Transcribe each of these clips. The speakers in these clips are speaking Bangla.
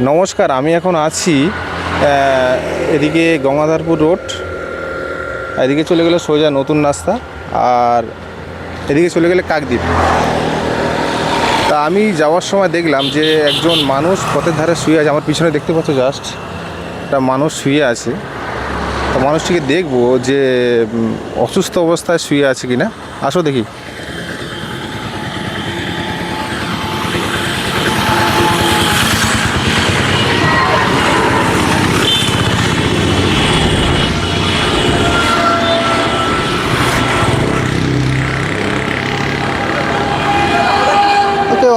নমস্কার, আমি এখন আছি এদিকে গঙ্গাধারপুর রোড, এদিকে চলে গেলে সোজা নতুন রাস্তা, আর এদিকে চলে গেলে কাকদ্বীপ। তা আমি যাওয়ার সময় দেখলাম যে একজন মানুষ পথের ধারে শুয়ে আছে, আমার পিছনে দেখতে পাচ্ছ জাস্ট একটা মানুষ শুয়ে আছে। তো মানুষটিকে দেখব যে অসুস্থ অবস্থায় শুয়ে আছে কিনা। আসো দেখি।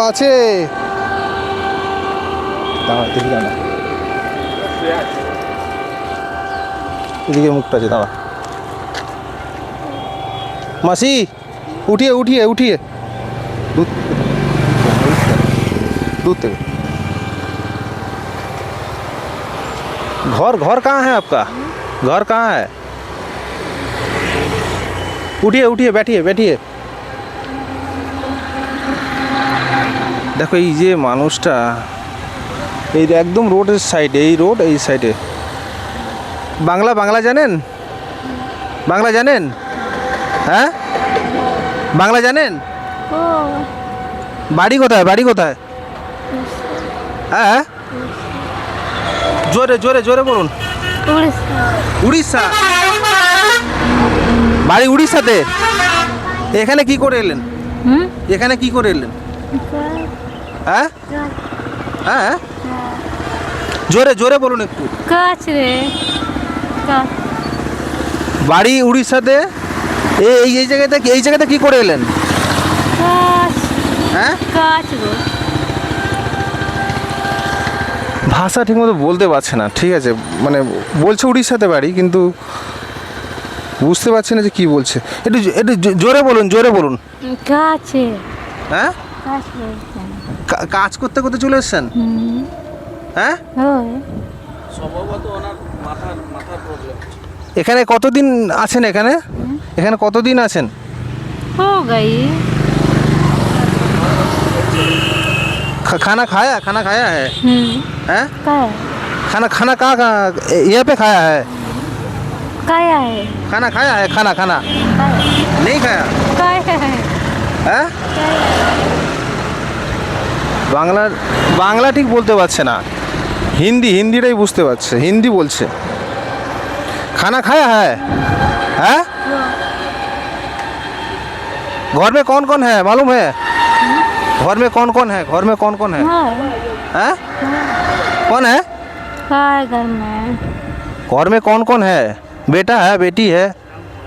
আছে দাঁড়া দেখি দাঁড়া এদিকে মুখটা আছে দাঁড়া মাসি উঠিয়ে উঠিয়ে উঠিয়ে दूध दूध থেকে घर घर कहाँ है आपका घर कहाँ है उठिए उठिए बैठिए बैठिए দেখো এই যে মানুষটা এই একদম রোডের সাইডে এই রোড এই সাইডে। বাংলা বাংলা জানেন? বাংলা জানেন? হ্যাঁ? বাংলা জানেন? বাড়ি কোথায় বাড়ি কোথায়? হ্যাঁ? জোরে জোরে জোরে বলুন। উড়িষ্যা। বাড়ি উড়িষ্যাতে? এখানে কি করে এলেন? এখানে কি করে এলেন? হ্যাঁ? হ্যাঁ? জোরে জোরে বলুন একটু। কাছ রে বাড়ি উড়িষ্যাতে? এই এই- জায়গাতে এই জায়গাতে কি করে এলেন? হ্যাঁ? গো। ভাষা ঠিকমতো বলতে পারছে না ঠিক আছে। মানে বলছে উড়িষ্যাতে বাড়ি কিন্তু বুঝতে পারছি না যে কি বলছে। একটু একটু জোরে বলুন জোরে বলুন। কাছে হ্যাঁ? কাজ করতে করতে চলে এসছেন হুম হ্যাঁ হয় এখানে কতদিন আছেন এখানে এখানে কতদিন আছেন हो गई खा- खाना खाया खाना खाया है हम्म हैं का खाना खाना कहाँ कहाँ यहाँ पे खाया है काया है खाना खाया है खाना खाना नहीं खाया काया है হ্যাঁ বাংলার বাংলা ঠিক বলতে পারছে না। হিন্দি হিন্দিটাই বুঝতে পারছে। হিন্দি বলছে। খানা খায়? হ্যাঁ। হ্যাঁ? ঘর মে কন কন হ্যাঁ মালুম হ্যাঁ? ঘর মে কন কন হ্যাঁ ঘর মে কন কন হ্যাঁ। হ্যাঁ।, হ্যাঁ? কন হ্যাঁ? ঘর মে। কন কন হ্যাঁ? বেটা হ্যাঁ বেটি হ্যাঁ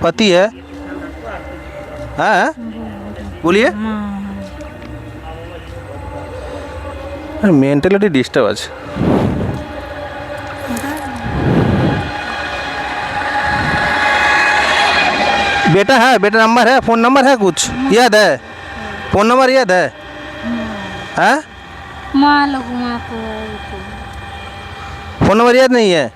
পতি হ্যাঁ। হ্যাঁ, হ্যাঁ। বলিয়ে? মেন্টালিটি ডিস্টার্ব আছে बेटा है बेटा नंबर है फ़ोन नंबर है कुछ याद है फ़ोन नंबर याद है हैं माँ लोग माँ को फ़ोन नंबर याद नहीं है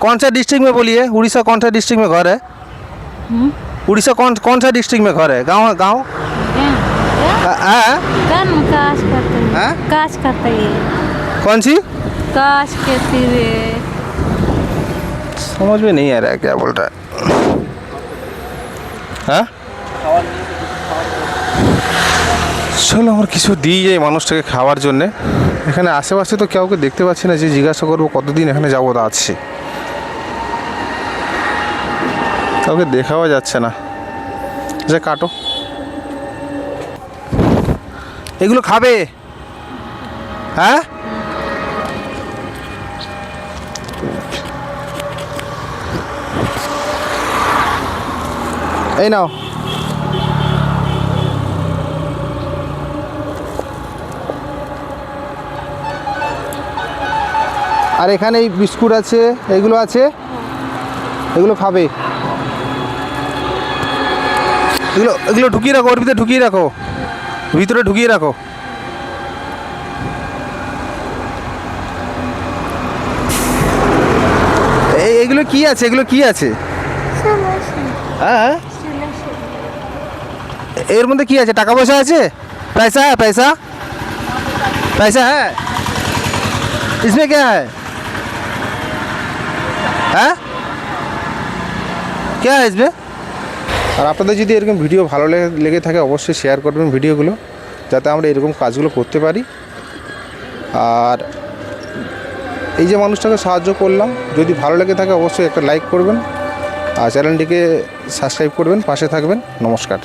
कौन सा डिस्ट्रिक्ट में बोलिए उड़ीसा कौन सा डिस्ट्रिक्ट में घर है उड़ीसा कौन कौन सा डिस्ट्रिक्ट में घर है गांव है गांव आ- आ- कन काश करते हाँ? हैं काश करते हैं कौन सी काश के तीरे समझ में नहीं आ रहा है क्या बोल रहा है হ্যাঁ চলো আমার কিছু দিই এই মানুষটাকে খাওয়ার জন্যে এখানে আশেপাশে তো কাউকে দেখতে পাচ্ছি না যে জিজ্ঞাসা করবো কতদিন এখানে যাবো আছে কাউকে দেখাও যাচ্ছে না যে কাটো এগুলো খাবে? হ্যাঁ? এই নাও। আর এখানে এই বিস্কুট আছে, এগুলো আছে? এগুলো খাবে? এগুলো এগুলো ঢুকিয়ে রাখো, ওর ভিতরে ঢুকিয়ে রাখো। ভিতরে ঢুকিয়ে রাখো এই এগুলো কি আছে এগুলো কি আছে হ্যাঁ এর মধ্যে কি আছে টাকা পয়সা আছে পয়সা হ্যাঁ পয়সা पैसा है इसमें क्या है হ্যাঁ क्या है इसमें আর আপনাদের যদি এরকম ভিডিও ভালো লেগে- থাকে অবশ্যই শেয়ার করবেন ভিডিওগুলো, যাতে আমরা এরকম কাজগুলো করতে পারি। আর এই যে মানুষটাকে সাহায্য করলাম, যদি ভালো লেগে থাকে অবশ্যই একটা লাইক করবেন। আর চ্যানেলটিকে সাবস্ক্রাইব করবেন, পাশে থাকবেন। নমস্কার।